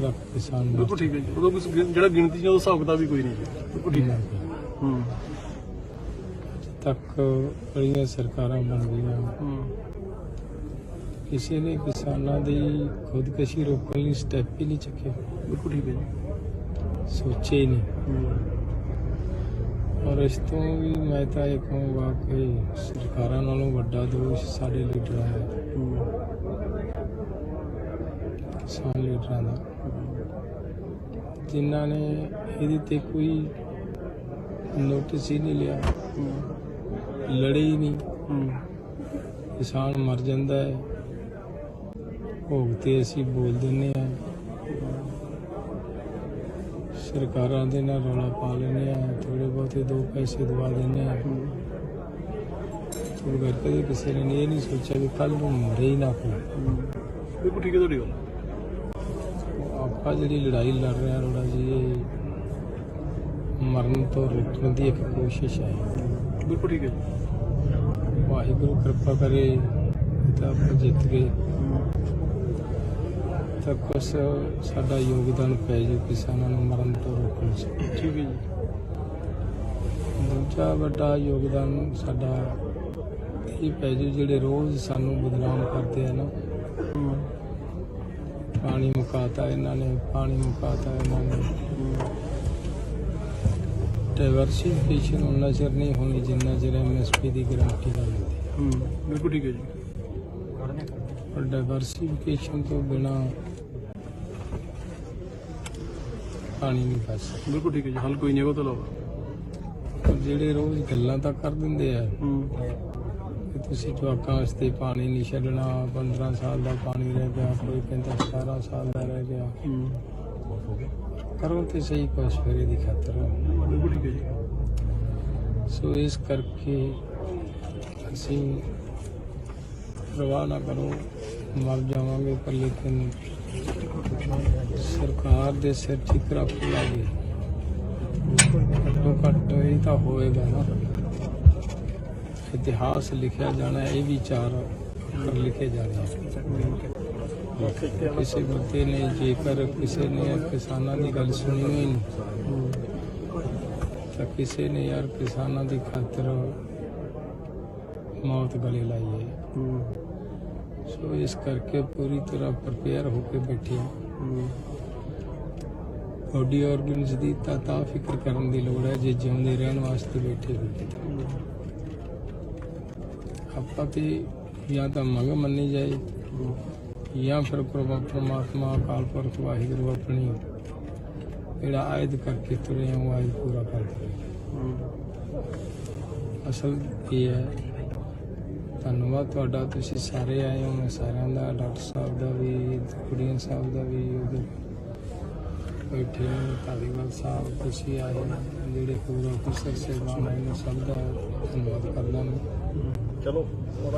ਲੱਖ ਕਿਸਾਨ ਮਰ ਬਿਲਕੁਲ ਠੀਕ ਹੈ ਜੀ। ਉਦੋਂ ਕੁਛ ਗਿਣ- ਜਿਹੜਾ ਗਿਣਤੀ ਚ ਉਹਦਾ ਹਿਸਾਬ ਕਿਤਾਬ ਵੀ ਕੋਈ ਨਹੀਂ ਜੀ ਬਿਲਕੁਲ ਠੀਕ ਹੈ। ਹੂੰ। ਤੱਕ ਬੜੀਆਂ ਸਰਕਾਰਾਂ ਬਣ ਗਈਆਂ। ਹੂੰ। ਕਿਸੇ ਨੇ ਕਿਸਾਨਾਂ ਦੀ ਖੁਦਕਸ਼ੀ ਰੋਕਣ ਲਈ ਸਟੈਪ ਹੀ ਨਹੀਂ ਚੱਕਿਆ ਬਿਲਕੁਲ ਠੀਕ ਹੈ ਜੀ। ਸੋਚੇ ਹੀ ਨਹੀਂ। ਹੂੰ। ਔਰ ਇਸ ਤੋਂ ਵੀ ਮੈਂ ਤਾਂ ਇਹ ਕਹੂੰਗਾ ਕਿ ਸਰਕਾਰਾਂ ਨਾਲੋਂ ਵੱਡਾ ਦੋਸ਼ ਸਾਡੇ ਲੀਡਰਾਂ ਦਾ ਹੂੰ। ਕਿਸਾਨ ਲੀਡਰਾਂ ਦਾ। ਜਿਨ੍ਹਾਂ ਨੇ ਇਹਦੇ ਤੇ ਕੋਈ ਨੋਟਿਸ ਹੀ ਨਹੀਂ ਲਿਆ। ਲੜੇ ਹੀ ਨਹੀਂ। ਕਿਸਾਨ ਮਰ ਜਾਂਦਾ ਹੈ। ਭੋਗ ਤੇ ਅਸੀਂ ਬੋਲ ਦਿੰਨੇ ਆ ਸਰਕਾਰਾਂ ਦੇ ਨਾਲ ਰੌਲਾ ਪਾ ਲੈਂਦੇ ਆ ਥੋੜੇ ਬਹੁਤੇ ਦੋ ਪੈਸੇ ਦਵਾ ਦਿੰਦੇ ਆ ਤੋਂ ਕਰਕੇ ਕਦੇ ਕਿਸੇ ਨੇ ਇਹ ਨਹੀਂ ਸੋਚਿਆ ਕਿ ਕੱਲ ਨੂੰ ਮਰੇ ਹੀ ਨਾ ਕੋਈ। ਬਿਲਕੁਲ ਠੀਕ ਹੈ ਤੁਹਾਡੀ ਗੱਲ। ਆਪਾਂ ਜਿਹੜੀ ਲੜਾਈ ਲੜ ਰਹੇ ਹਾਂ ਰੋੜਾ ਜੀ ਇਹ ਮਰਨ ਤੋਂ ਰੋਕਣ ਦੀ ਇੱਕ ਕੋਸ਼ਿਸ਼ ਹੈ। ਬਿਲਕੁਲ ਠੀਕ ਹੈ ਵਾਹਿਗੁਰੂ ਕਿਰਪਾ ਕਰੇ ਤਾਂ ਆਪਾਂ ਜਿੱਤ ਗਏ। ਤਾਂ ਕੁਛ ਸਾਡਾ ਯੋਗਦਾਨ ਪੈ ਜੇ ਕਿਸਾਨਾਂ ਨੂੰ ਮਰਨ ਤੋਂ ਰੋਕਣ 'ਚ। ਠੀਕ ਹੈ ਜੀ। ਦੂਜਾ ਵੱਡਾ ਯੋਗਦਾਨ ਸਾਡਾ ਇਹ ਪੈ ਜੇ ਜਿਹੜੇ ਰੋਜ਼ ਸਾਨੂੰ ਬਦਨਾਮ ਕਰਦੇ ਆ ਨਾ ਪਾਣੀ ਮੁਕਾਤਾ ਇਹਨਾਂ ਨੇ ਪਾਣੀ ਮੁਕਾਤਾ ਇਹਨਾਂ ਨੇ। ਡਾਈਵਰਸਿਫਿਕੇਸ਼ਨ ਉਹਨਾਂ ਚਿਰ ਨਹੀਂ ਹੋਣੀ ਜਿੰਨਾ ਚਿਰ ਐਮਐਸਪੀ ਦੀ ਗਾਰੰਟੀ ਨਾ ਮਿਲਦੀ। ਹੂੰ ਬਿਲਕੁਲ ਠੀਕ ਹੈ ਜੀ। ਪਰ ਡਾਈਵਰਸਿਫਿਕੇਸ਼ਨ ਤੋਂ ਬਿਨਾ ਪਾਣੀ ਨਹੀਂ ਸਕਦਾ। ਬਿਲਕੁਲ ਠੀਕ ਹੈ ਜੀ ਹੱਲ ਕੋਈ ਨਹੀਂ ਉਹ ਤੋਂ ਇਲਾਵਾ। ਜਿਹੜੇ ਰੋਜ਼ ਗੱਲਾਂ ਤਾਂ ਕਰ ਦਿੰਦੇ ਆ ਹੂੰ। ਤੁਸੀਂ ਜਵਾਕਾਂ ਵਾਸਤੇ ਪਾਣੀ ਨਹੀਂ ਛੱਡਣਾ 15 ਸਾਲ ਦਾ ਪਾਣੀ ਰਹਿ ਗਿਆ, ਕੋਈ ਕਹਿੰਦਾ 17 ਸਾਲ ਦਾ ਰਹਿ ਗਿਆ। ਕਰੋ ਤੇ ਸਹੀ ਕੁਛ ਫੇਰੇ ਦੀ ਖਾਤਰ। ਸੋ ਇਸ ਕਰਕੇ ਅਸੀਂ ਪ੍ਰਵਾਹ ਨਾ ਕਰੋ, ਮਰ ਜਾਵਾਂਗੇ ਪਰ ਲੇਕਿਨ ਸਰਕਾਰ ਦੇ ਸਿਰ ਠਿਕਰਾ ਪਵਾਂਗੇ ਘੱਟੋ ਘੱਟ ਇਹ ਤਾਂ ਹੋਏਗਾ ਨਾ। ਇਤਿਹਾਸ ਲਿਖਿਆ ਜਾਣਾ, ਇਹ ਵੀ ਚਾਰ ਅੱਖਰ ਲਿਖੇ ਜਾਣੇ ਕਿਸੇ ਬੰਦੇ ਨੇ ਜੇਕਰ ਕਿਸੇ ਨੇ ਕਿਸਾਨਾਂ ਦੀ ਗੱਲ ਸੁਣੀ ਹੋਈ ਨਹੀਂ ਤਾਂ ਕਿਸੇ ਨੇ ਯਾਰ ਕਿਸਾਨਾਂ ਦੀ ਖਾਤਰ ਮੌਤ ਗਲੇ ਲਾਈ ਹੈ। ਸੋ ਇਸ ਕਰਕੇ ਪੂਰੀ ਤਰ੍ਹਾਂ ਪ੍ਰਪੇਅਰ ਹੋ ਕੇ ਬੈਠੇ ਹਾਂ ਬੋਡੀ ਆਰਗਨਸ ਦੀ ਤਾਂ ਤਾਂ ਫਿਕਰ ਕਰਨ ਦੀ ਲੋੜ ਹੈ, ਜੇ ਜਿਉਂਦੇ ਰਹਿਣ ਵਾਸਤੇ ਬੈਠੇ ਹੋਏ। ਆਪਾਂ ਤੇ ਜਾਂ ਤਾਂ ਮੰਗ ਮੰਨੀ ਜਾਏ ਜਾਂ ਫਿਰ ਪਰਮਾਤਮਾ ਅਕਾਲ ਪੁਰਖ ਵਾਹਿਗੁਰੂ ਆਪਣੀ ਜਿਹੜਾ ਆਇਦ ਕਰਕੇ ਤੁਰੇ ਹਾਂ ਉਹ ਆਇਦ ਪੂਰਾ ਕਰ ਅਸਲ ਇਹ ਹੈ ਧੰਨਵਾਦ ਤੁਹਾਡਾ ਤੁਸੀਂ ਸਾਰੇ ਆਏ ਹੋ ਮੈਂ ਸਾਰਿਆਂ ਦਾ ਡਾਕਟਰ ਸਾਹਿਬ ਦਾ ਵੀ ਕੁੜੀਆਂ ਸਾਹਿਬ ਦਾ ਵੀ ਉਹਦੇ ਬੈਠੇ ਹੋ ਧਾਲੀਵਾਲ ਸਾਹਿਬ ਤੁਸੀਂ ਆਏ ਹੋ, ਜਿਹੜੇ ਹੋਰ ਅਫਸਰ ਸੇਵਾ ਆਏ ਨੇ ਸਭ ਦਾ ਧੰਨਵਾਦ ਕਰਦਾ ਮੈਂ। ਚਲੋ तो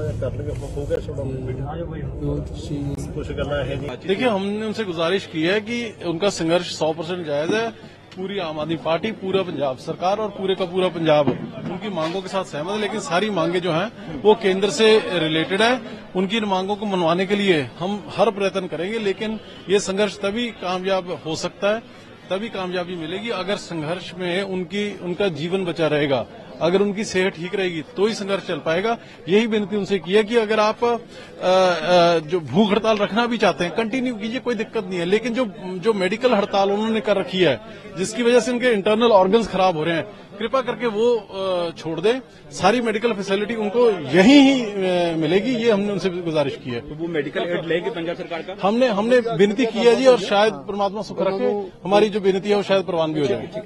है देखिए हमने उनसे गुजारिश की है कि उनका संघर्ष 100 परसेंट जायज़ है। पूरी आम आदमी पार्टी पूरा पंजाब सरकार और पूरे का पूरा पंजाब उनकी मांगों के साथ सहमत है लेकिन सारी मांगे जो हैं वो केंद्र से रिलेटेड है। उनकी इन मांगों को मनवाने के लिए हम हर प्रयत्न करेंगे लेकिन ये संघर्ष तभी कामयाब हो सकता है तभी कामयाबी मिलेगी अगर संघर्ष में उनकी उनका जीवन बचा रहेगा। अगर उनकी सेहत ठीक रहेगी तो ही संघर्ष चल पाएगा। यही विनती उनसे की है कि अगर आप आ, आ, जो भूख हड़ताल रखना भी चाहते हैं कंटिन्यू कीजिए कोई दिक्कत नहीं है। लेकिन जो जो मेडिकल हड़ताल उन्होंने कर रखी है जिसकी वजह से उनके इंटरनल ऑर्गन्स खराब हो रहे हैं कृपा करके वो छोड़ दें। सारी मेडिकल फैसिलिटी उनको यहीं ही मिलेगी ये हमने उनसे गुजारिश की है। तो वो मेडिकल एड लेगी पंजाब सरकार का? हमने हमने विनती की है जी और शायद परमात्मा सुख रखे हमारी जो विनती है वो शायद प्रवान भी हो जाए।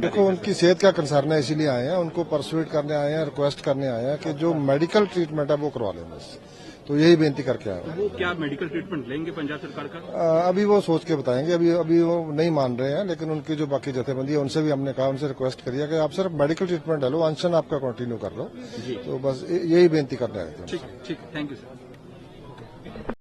देखो उनकी सेहत का कंसर्न है इसीलिए आए हैं उनको परसुएट करने आए हैं रिक्वेस्ट करने आए हैं कि जो मेडिकल ट्रीटमेंट है वो करवा लें बस। तो यही बेनती करके आए हैं। वो क्या मेडिकल ट्रीटमेंट लेंगे पंजाब सरकार का? अ, अभी वो सोच के बताएँगे अभी अभी वो नहीं मान रहे हैं लेकिन उनकी जो बाकी जथेबंदी है उनसे भी हमने कहा उनसे रिक्वेस्ट करिए कि आप सिर्फ मेडिकल ट्रीटमेंट ले लो अनशन आपका कंटिन्यू कर लो तो बस ये- यही बेनती करने आए थे ठीक ठीक थैंक यू सर